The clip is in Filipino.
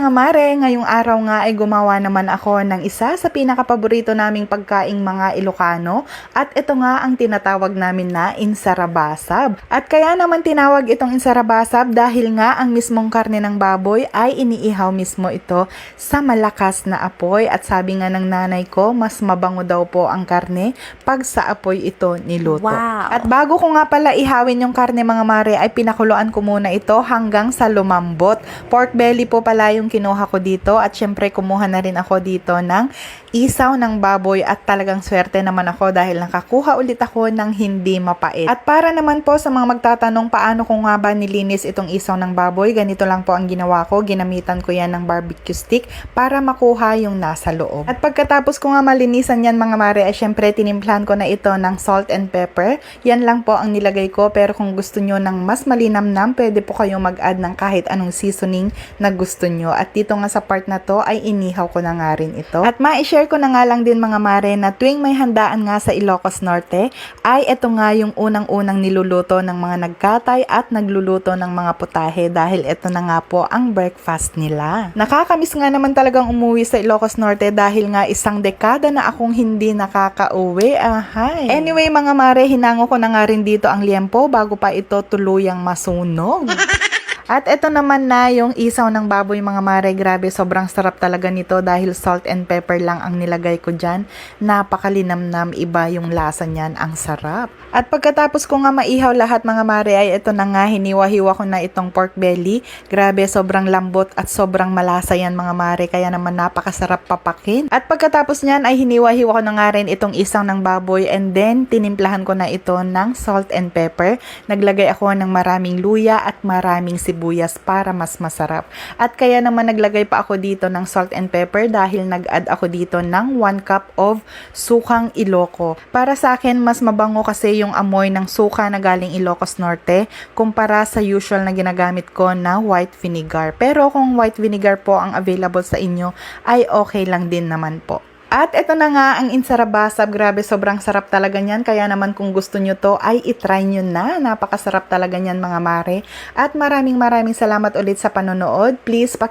Mga mare, ngayong araw nga ay gumawa naman ako ng isa sa pinakapaborito naming pagkaing mga Ilocano at ito nga ang tinatawag namin na insarabasab. At kaya naman tinawag itong insarabasab dahil nga ang mismong karne ng baboy ay iniihaw mismo ito sa malakas na apoy at sabi nga ng nanay ko mas mabango daw po ang karne pag sa apoy ito niluto. Wow. At bago ko nga pala ihawin yung karne mga mare ay pinakuluan ko muna ito hanggang sa lumambot. Pork belly po pala yung kinuha ko dito at syempre kumuha na rin ako dito ng isaw ng baboy at talagang swerte naman ako dahil nakakuha ulit ako ng hindi mapait. At para naman po sa mga magtatanong paano ko nga ba nilinis itong isaw ng baboy, ganito lang po ang ginawa ko. Ginamitan ko yan ng barbecue stick para makuha yung nasa loob. At pagkatapos ko nga malinisan yan mga mare ay syempre tinimplahan ko na ito ng salt and pepper. Yan lang po ang nilagay ko pero kung gusto nyo ng mas malinamnam, pwede po kayong mag-add ng kahit anong seasoning na gusto nyo. At dito nga sa part na to ay inihaw ko na nga rin ito. At ma-share ko na nga lang din mga mare na tuwing may handaan nga sa Ilocos Norte ay ito nga yung unang-unang niluluto ng mga nagkatay at nagluluto ng mga putahe dahil ito na nga po ang breakfast nila. Nakakamiss nga naman talagang umuwi sa Ilocos Norte dahil nga isang dekada na akong hindi nakakauwi. Ahay. Anyway mga mare, hinango ko na nga rin dito ang liempo bago pa ito tuluyang masunog. At ito naman na yung isaw ng baboy mga mare. Grabe, sobrang sarap talaga nito dahil salt and pepper lang ang nilagay ko dyan. Napakalinamnam, iba yung lasa niyan. Ang sarap. At pagkatapos ko nga maihaw lahat mga mare ay ito na nga hiniwa-hiwa ko na itong pork belly. Grabe, sobrang lambot at sobrang malasa yan mga mare. Kaya naman napakasarap papakin. At pagkatapos niyan ay hiniwa-hiwa ko na nga rin itong isaw ng baboy and then tinimplahan ko na ito ng salt and pepper. Naglagay ako ng maraming luya at maraming sibuyas para mas masarap. At kaya naman naglagay pa ako dito ng salt and pepper dahil nag-add ako dito ng 1 cup of sukang iloko. Para sa akin, mas mabango kasi yung amoy ng suka na galing Ilocos Norte kumpara sa usual na ginagamit ko na white vinegar. Pero kung white vinegar po ang available sa inyo, ay okay lang din naman po. At ito na nga ang insarabasab. Grabe, sobrang sarap talaga niyan. Kaya naman kung gusto nyo to, ay itry nyo na. Napakasarap talaga niyan mga mare. At maraming maraming salamat ulit sa panonood. Please, paki